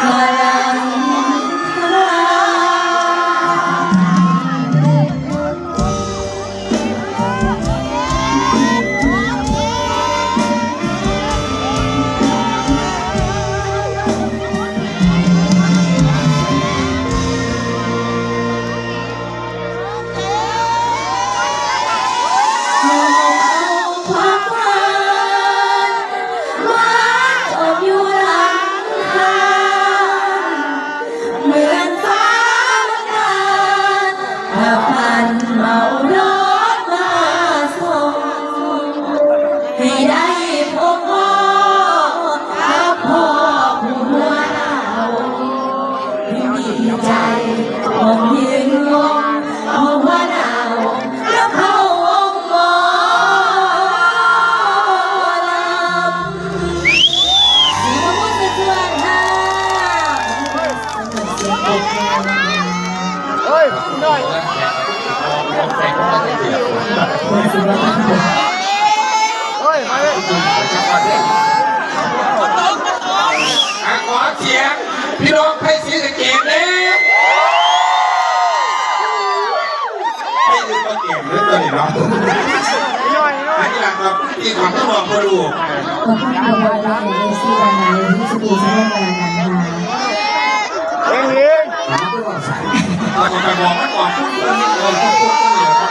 Bye. เป็นสิบวันอะขอเสียง พี่น้องไทยศรีสะเกดเลยไม่ยืนก็เก่งเลยตัวนี้เนาะอันนี้แหละครับที่ของต้องบอดู ขอบคุณคุณวารีเอซีดานาเลยที่สกีสมุทรปราการค่ะเราจะไปบอกมันก่อนพูดเรื่องนี้ก่อนพูดพูดก็เลยครับ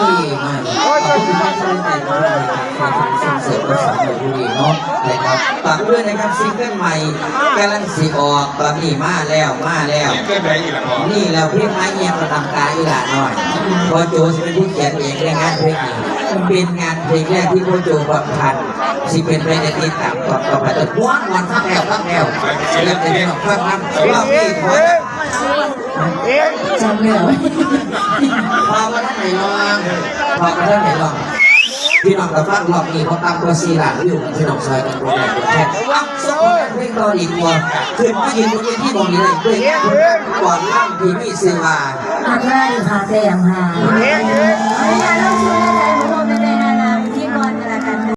ที่มาขอบคุณมากที่ได้มาในการส่งเสริมภาษาไทยบุรีเนาะนะครับฝากด้วยนะครับซิงเกิลใหม่กำลังสีออกตอนนี้มาแล้วมาแล้วนี่เกินไปอีกแล้วพ่อนี่เราเพียงไม้เงียบประทำการอีหลาหน่อยพอโจจะเป็นผู้เขียนเองในงานเพลงนี้เป็นงานเพลงแรกที่พ่อโจบอกทันสิเป็นเพลงในที่ต่างต่อต่อไปแต่ม้วนวันข้างแถวข้างแถวเริ่มจะเป็นของข้างนั้นรอบนี้พอ จำเลยพอมาได้ไหนลองพอมาได้ไหนลองพี่น้องกับฟังรอบนี้เขาตามตัวซีหลานอยู่พี่น้องซอยกันตัวใหญ่ตัวแค่อ้าวสกุลเพลงตอนอีกตัวขึ้นมายืนตรงนี้ที่ตรงนี้เลยด้วยก่อนล่างพี่มีเสียงมาอักหน้าดีค่ะแต้มค่ย